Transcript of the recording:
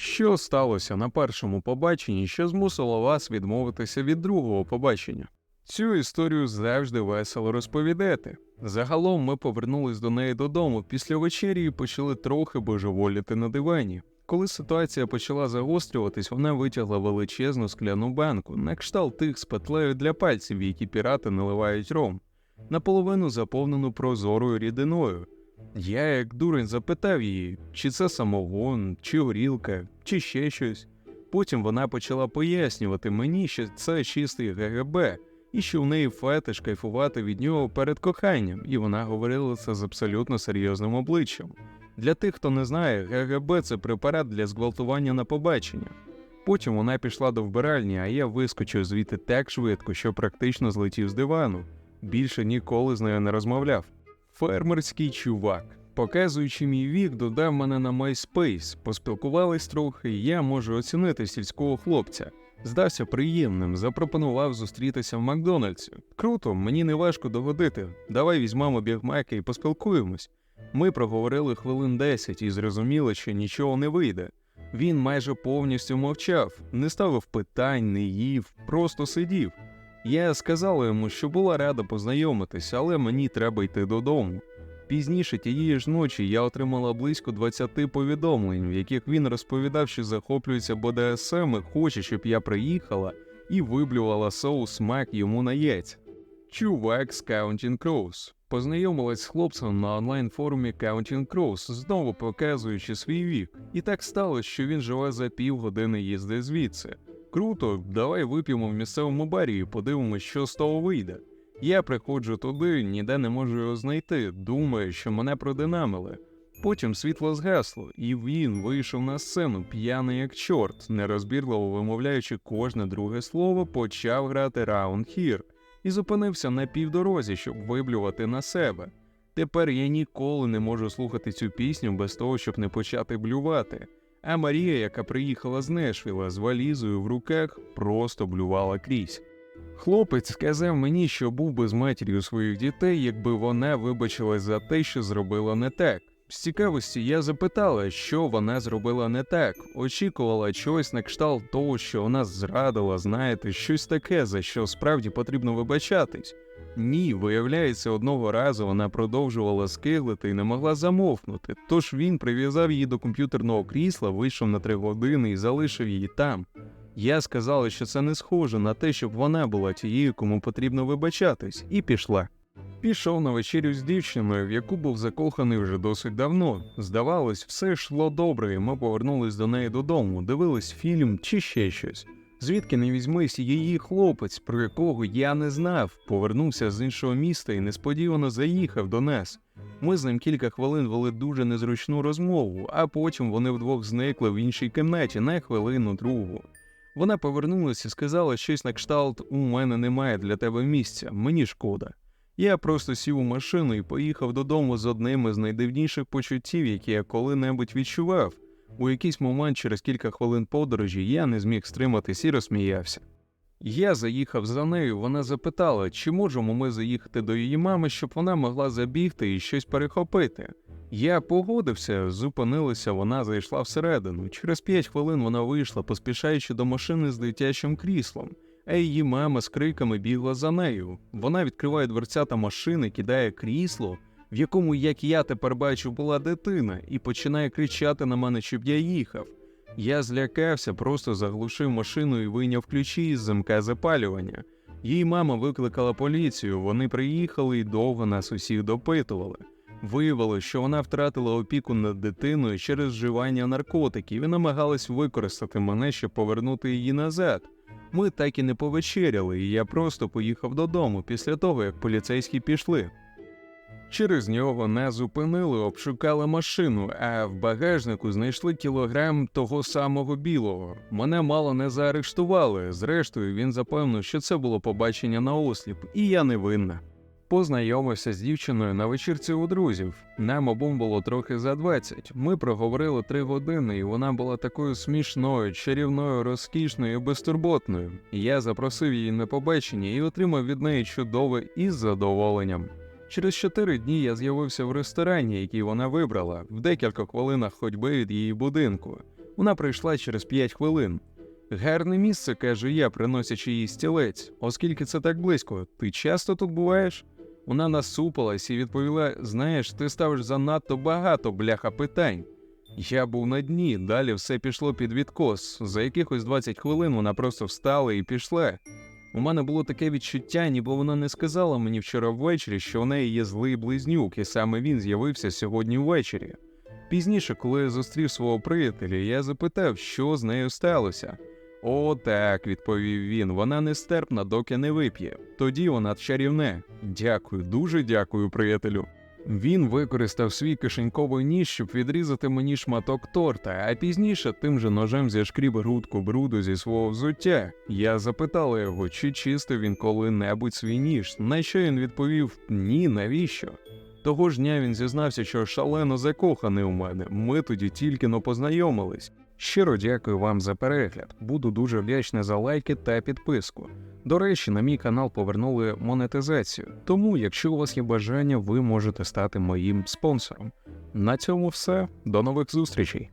Що сталося на першому побаченні, що змусило вас відмовитися від другого побачення? Цю історію завжди весело розповідати. Загалом ми повернулись до неї додому після вечері і почали трохи божеволіти на дивані. Коли ситуація почала загострюватись, вона витягла величезну скляну банку, на кшталт тих з петлею для пальців, які пірати наливають ром, наполовину заповнену прозорою рідиною. Я, як дурень, запитав її, чи це самогон, чи горілка, чи ще щось. Потім вона почала пояснювати мені, що це чистий ГГБ, і що в неї фетиш кайфувати від нього перед коханням, і вона говорила це з абсолютно серйозним обличчям. Для тих, хто не знає, ГГБ це препарат для зґвалтування на побачення. Потім вона пішла до вбиральні, а я вискочив звідти так швидко, що практично злетів з дивану. Більше ніколи з нею не розмовляв. Фермерський чувак. Показуючи мій вік, додав мене на MySpace, поспілкувались трохи, і я можу оцінити сільського хлопця. Здався приємним, запропонував зустрітися в Макдональдсі. Круто, мені не важко догодити. Давай візьмемо бігмаки і поспілкуємось. Ми проговорили хвилин 10 і зрозуміли, що нічого не вийде. Він майже повністю мовчав, не ставив питань, не їв, просто сидів. Я сказала йому, що була рада познайомитися, але мені треба йти додому. Пізніше тієї ж ночі я отримала близько 20 повідомлень, в яких він розповідав, що захоплюється БДСМ і хоче, щоб я приїхала і виблювала соус смак йому на яйця. Чувак з Counting Crows. Познайомилась з хлопцем на онлайн-форумі Counting Crows, знову показуючи свій вік. І так сталося, що він живе за півгодини їзди звідси. Круто, давай вип'ємо в місцевому барі і подивимось, що з того вийде. Я приходжу туди, ніде не можу його знайти, думаю, що мене продинамили. Потім світло згасло, і він вийшов на сцену, п'яний як чорт, нерозбірливо вимовляючи кожне друге слово, почав грати Round Here і зупинився на півдорозі, щоб виблювати на себе. Тепер я ніколи не можу слухати цю пісню без того, щоб не почати блювати. А Марія, яка приїхала з Нешвіла з валізою в руках, просто блювала крізь. Хлопець сказав мені, що був би з матір'ю своїх дітей, якби вона вибачилась за те, що зробила не так. З цікавості я запитала, що вона зробила не так, очікувала чогось на кшталт того, що вона зрадила, знаєте, щось таке, за що справді потрібно вибачатись. Ні, виявляється, одного разу вона продовжувала скиглити і не могла замовкнути, тож він прив'язав її до комп'ютерного крісла, вийшов на три години і залишив її там. Я сказала, що це не схоже на те, щоб вона була тією, кому потрібно вибачатись, і пішла. Пішов на вечерю з дівчиною, в яку був закоханий вже досить давно. Здавалось, все йшло добре, і ми повернулись до неї додому, дивились фільм чи ще щось. Звідки не візьмись її хлопець, про якого я не знав, повернувся з іншого міста і несподівано заїхав до нас. Ми з ним кілька хвилин вели дуже незручну розмову, а потім вони вдвох зникли в іншій кімнаті на хвилину другу. Вона повернулася і сказала щось на кшталт: у мене немає для тебе місця, мені шкода. Я просто сів у машину і поїхав додому з одним із найдивніших почуттів, які я коли-небудь відчував. У якийсь момент, через кілька хвилин подорожі, я не зміг стриматись і розсміявся. Я заїхав за нею, вона запитала, чи можемо ми заїхати до її мами, щоб вона могла забігти і щось перехопити. Я погодився, зупинилася, вона зайшла всередину. Через п'ять хвилин вона вийшла, поспішаючи до машини з дитячим кріслом, а її мама з криками бігла за нею. Вона відкриває дверцята машини, кидає крісло, в якому, як я тепер бачу, була дитина, і починає кричати на мене, щоб я їхав. Я злякався, просто заглушив машину і вийняв ключі із замка запалювання. Її мама викликала поліцію, вони приїхали і довго нас усіх допитували. Виявилось, що вона втратила опіку над дитиною через вживання наркотиків і намагалась використати мене, щоб повернути її назад. Ми так і не повечеряли, і я просто поїхав додому після того, як поліцейські пішли. Через нього нас зупинили, обшукали машину, а в багажнику знайшли кілограм того самого білого. Мене мало не заарештували. Зрештою, він запевнив, що це було побачення на осліп, і я не винна. Познайомився з дівчиною на вечірці у друзів. Нам обом було трохи за 20. Ми проговорили три години, і вона була такою смішною, чарівною, розкішною і безтурботною. Я запросив її на побачення і отримав від неї чудове із задоволенням. Через чотири дні я з'явився в ресторані, який вона вибрала, в декілька хвилинах ходьби від її будинку. Вона прийшла через 5 хвилин. Гарне місце, каже я, приносячи їй стілець, оскільки це так близько. Ти часто тут буваєш? Вона насупилась і відповіла: знаєш, ти ставиш занадто багато бляха питань. Я був на дні, далі все пішло під відкос. За якихось 20 хвилин вона просто встала і пішла. У мене було таке відчуття, ніби вона не сказала мені вчора ввечері, що у неї є злий близнюк, і саме він з'явився сьогодні ввечері. Пізніше, коли я зустрів свого приятеля, я запитав, що з нею сталося. О, так, відповів він, вона нестерпна, доки не вип'є. Тоді вона чарівне. Дякую, дуже дякую, приятелю. Він використав свій кишеньковий ніж, щоб відрізати мені шматок торта, а пізніше тим же ножем зішкріб грудку бруду зі свого взуття. Я запитала його, чи чистив він коли-небудь свій ніж, на що він відповів ні, навіщо? Того ж дня він зізнався, що шалено закоханий у мене. Ми тоді тільки но познайомились. Щиро дякую вам за перегляд. Буду дуже вдячний за лайки та підписку. До речі, на мій канал повернули монетизацію, тому, якщо у вас є бажання, ви можете стати моїм спонсором. На цьому все. До нових зустрічей.